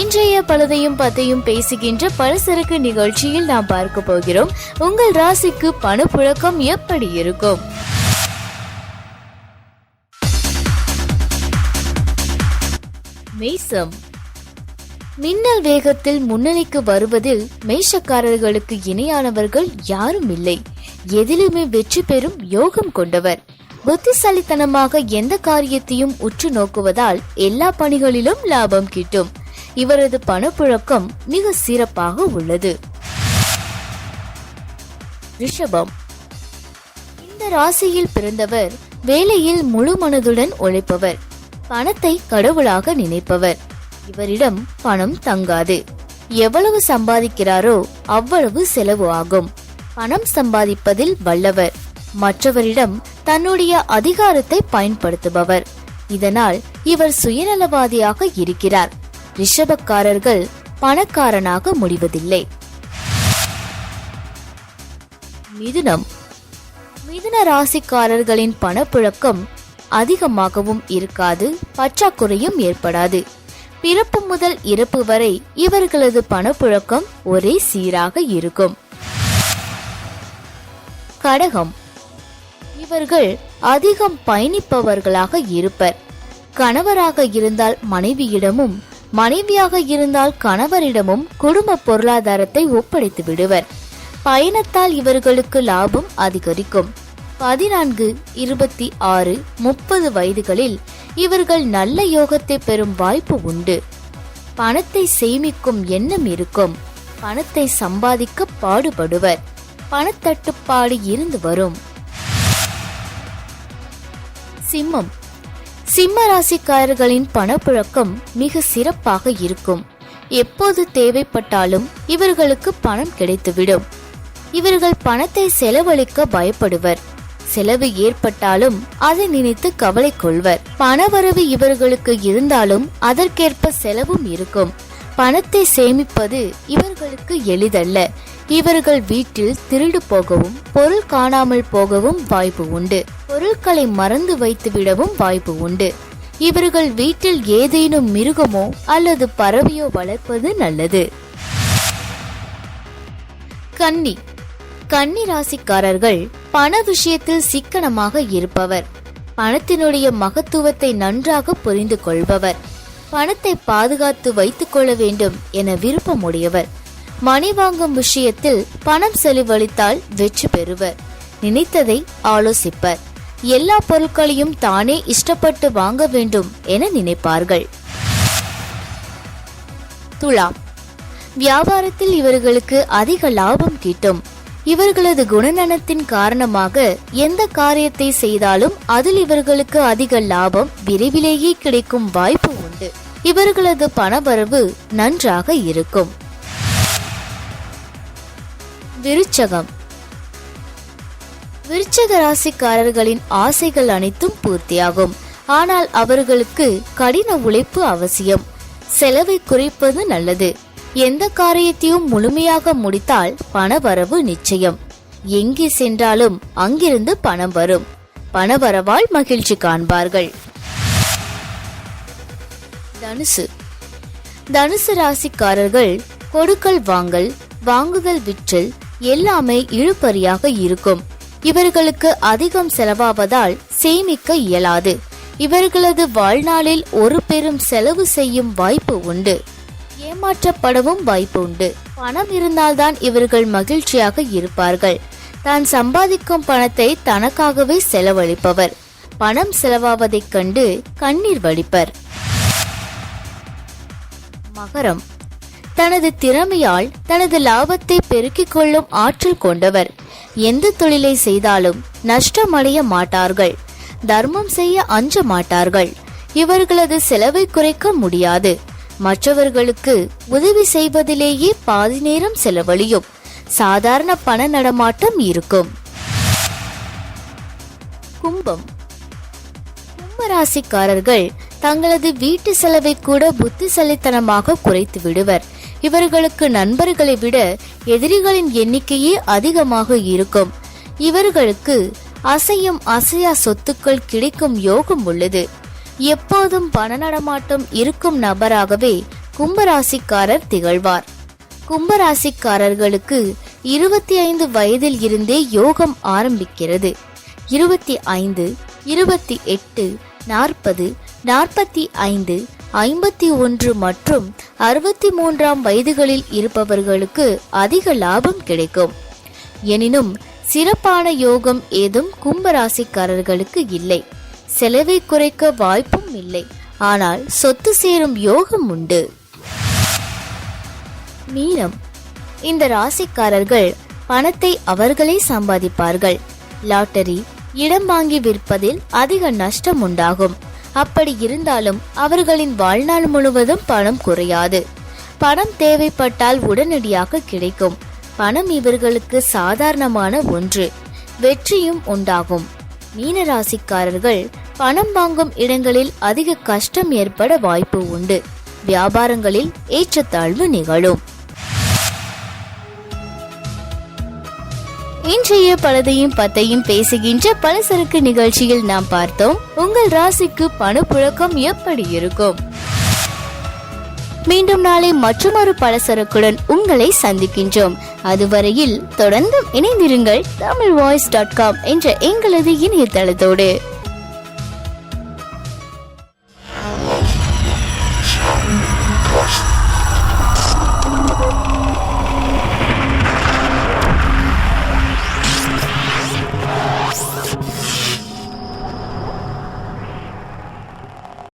இன்றைய பழுதையும் பத்தையும் பேசுகின்ற பலசரக்கு நிகழ்ச்சியில் நாம் பார்க்க போகிறோம். உங்கள் ராசிக்கு பணப்புழக்கம் எப்படி இருக்கும்? மேசம். மின்னல் வேகத்தில் முன்னணிக்கு வருவதில் மேஷக்காரர்களுக்கு இணையானவர்கள் யாரும் இல்லை. எதிலுமே வெற்றி பெறும் யோகம் கொண்டவர். புத்திசாலித்தனமாக எந்த காரியத்தையும் உற்று நோக்குவதால் எல்லா பணிகளிலும் லாபம் கிட்டும். இவரது பணப்புழக்கம் மிக சிறப்பாக உள்ளது. ரிஷபம். இந்த ராசியில் பிறந்தவர் வேலையில் முழு மனதுடன் உழைப்பவர். பணத்தை கடவுளாக நினைப்பவர். இவரிடம் பணம் தங்காது. எவ்வளவு சம்பாதிக்கிறாரோ அவ்வளவு செலவு ஆகும். பணம் சம்பாதிப்பதில் வல்லவர். மற்றவரிடம் தன்னுடைய அதிகாரத்தை பயன்படுத்துபவர். இதனால் இவர் சுயநலவாதியாக இருக்கிறார். ரிஷபக்காரர்கள் பணக்காரனாக முடிவதில்லை. மிதுனம். மிதுன ராசிக்காரர்களின் பணப்புழக்கம் அதிகமாகவும் இருக்காது பற்றாக்குறையும் ஏற்படாது. பிறப்பு முதல் இறப்பு வரை இவர்களது பணப்புழக்கம் ஒரே சீராக இருக்கும். கடகம். இவர்கள் அதிகம் பயணிப்பவர்களாக இருப்பர். கணவராக இருந்தால் மனைவியிடமும் மனைவியாக இருந்தால் கணவரிடமும் குடும்ப பொருளாதாரத்தை ஒப்படைத்து விடுவர். பயணத்தால் இவர்களுக்கு லாபம் அதிகரிக்கும். பதினான்கு இருபத்தி ஆறு முப்பது வயதுகளில் இவர்கள் நல்ல யோகத்தை பெறும் வாய்ப்பு உண்டு. பணத்தை சேமிக்கும் எண்ணம் இருக்கும். பணத்தை சம்பாதிக்க பாடுபடுவர். பணத்தட்டுப்பாடு இருந்து வரும். சிம்மம். சிம்ம ராசிக்காரர்களின் பணப்புழக்கம் மிக சிறப்பாக இருக்கும். எப்போது தேவைப்பட்டாலும் இவர்களுக்கு பணம் கிடைத்துவிடும். இவர்கள் பணத்தை செலவழிக்க பயப்படுவர். செலவு ஏற்பட்டாலும் அதை நினைத்து கவலை கொள்வர். பணவரவு இவர்களுக்கு இருந்தாலும் அதற்கேற்ப செலவும் இருக்கும். பணத்தை சேமிப்பது இவர்களுக்கு எளிதல்ல. இவர்கள் வீட்டில் திருடு போகவும் பொருள் காணாமல் போகவும் வாய்ப்பு உண்டு. பொருட்களை மறந்து வைத்துவிடவும் வாய்ப்பு உண்டு. இவர்கள் வீட்டில் ஏதேனும் மிருகமோ அல்லது பறவையோ வளர்ப்பது நல்லது. கன்னி. கன்னி ராசிக்காரர்கள் பண விஷயத்தில் சிக்கனமாக இருப்பவர். பணத்தினுடைய மகத்துவத்தை நன்றாக புரிந்து கொள்பவர். பணத்தை பாதுகாத்து வைத்துக் கொள்ள வேண்டும் என விருப்பமுடையவர். மணி வாங்கும் விஷயத்தில் பணம் செலவழித்தால் வெற்றி பெறுவர். நினைத்ததை ஆலோசிப்பர். எல்லா பொருட்களையும் தானே இஷ்டப்பட்டு வாங்க வேண்டும் என நினைப்பார்கள். துலாம். வியாபாரத்தில் இவர்களுக்கு அதிக லாபம் கிட்டும். இவர்களது குணநலத்தின் காரணமாக எந்த காரியத்தை செய்தாலும் அதில் இவர்களுக்கு அதிக லாபம் விரைவிலேயே கிடைக்கும் வாய்ப்பு உண்டு. இவர்களது பணவரவு நன்றாக இருக்கும். விருச்சகம். விருச்சக ராசிக்காரர்களின் ஆசைகள் அனைத்தும் பூர்த்தியாகும். ஆனால் அவர்களுக்கு கடின உழைப்பு அவசியம். செலவை குறைப்பது நல்லது. எந்த காரியத்தையும் முழுமையாக முடித்தால் பணவரவு நிச்சயம். எங்கே சென்றாலும் அங்கிருந்து பணம் வரும். பணவரவால் மகிழ்ச்சி காண்பார்கள். தனுசு. தனுசு ராசிக்காரர்கள் கொடுக்கல் வாங்கல் வாங்குதல் விற்றல் எல்லாமே இழுபறியாக இருக்கும். இவர்களுக்கு அதிகம் செலவாவதால் சேமிக்க இயலாது. இவர்களது வாழ்நாளில் ஒரு பெரும் செலவு செய்யும் வாய்ப்பு உண்டு. ஏமாற்றப்படவும் வாய்ப்பு உண்டு. பணம் இருந்தால்தான் இவர்கள் மகிழ்ச்சியாக இருப்பார்கள். தான் சம்பாதிக்கும் பணத்தை தனக்காகவே செலவழிப்பவர். பணம் செலவாவதைக் கண்டு கண்ணீர் வடிப்பர். மகரம். தனது திறமையால் தனது லாபத்தை பெருக்கிக் கொள்ளும் ஆற்றல் கொண்டவர். எந்த தொழிலை செய்தாலும் நஷ்டமடைய மாட்டார்கள். தர்மம் செய்ய அஞ்ச மாட்டார்கள். இவர்களது செலவை குறைக்க முடியாது. மற்றவர்களுக்கு உதவி செய்வதிலேயே பாதி நேரம் செலவழியும். சாதாரண பண நடமாட்டம் இருக்கும். கும்பம். கும்பராசிக்காரர்கள் தங்களது வீட்டு செலவை கூட புத்திசலித்தனமாக குறைத்து விடுவர். இவர்களுக்கு நண்பர்களை விட எதிரிகளின் எண்ணிக்கையே அதிகமாக இருக்கும். இவர்களுக்கு அசையும் அசையா சொத்துக்கள் கிடைக்கும் யோகம் உள்ளது. எப்போதும் பண நடமாட்டம் இருக்கும் நபராகவே கும்பராசிக்காரர் திகழ்வார். கும்பராசிக்காரர்களுக்கு இருபத்தி ஐந்து வயதில் இருந்தே யோகம் ஆரம்பிக்கிறது. இருபத்தி ஐந்து இருபத்தி எட்டு நாற்பது நாற்பத்தி ஐந்து ஐம்பத்தி ஒன்று மற்றும் அறுபத்தி மூன்றாம் வயதுகளில் இருப்பவர்களுக்கு அதிக லாபம் கிடைக்கும். எனினும் சிறப்பான யோகம் ஏதும் கும்பராசிக்காரர்களுக்கு இல்லை. செலவை குறைக்க வாய்ப்பும் இல்லை. ஆனால் சொத்து சேரும் யோகம் உண்டு. மீனம். இந்த ராசிக்காரர்கள் பணத்தை அவர்களே சம்பாதிப்பார்கள். லாட்டரி இடம் வாங்கி விற்பதில் அதிக நஷ்டம் உண்டாகும். அப்படி இருந்தாலும் அவர்களின் வாழ்நாள் முழுவதும் பணம் குறையாது. பணம் தேவைப்பட்டால் உடனடியாக கிடைக்கும். பணம் இவர்களுக்கு சாதாரணமான ஒன்று. வெற்றியும் உண்டாகும். மீனராசிக்காரர்கள் பணம் வாங்கும் இடங்களில் அதிக கஷ்டம் ஏற்பட வாய்ப்பு உண்டு. வியாபாரங்களில் ஏற்றத்தாழ்வு நிகழும். இன்றைய பலதையும் பத்தையும் பேசுகின்ற பலசரக்கு நிகழ்ச்சியில் நாம் பார்த்தோம். உங்கள் ராசிக்கு பணப்புழக்கம் எப்படி இருக்கும்? மீண்டும் நாளை மற்றொரு பலசரக்குடன் உங்களை சந்திக்கின்றோம். அதுவரையில் தொடர்ந்து இணைந்திருங்கள் தமிழ் வாய்ஸ் டாட் காம் என்ற எங்களது இணையதளத்தோடு.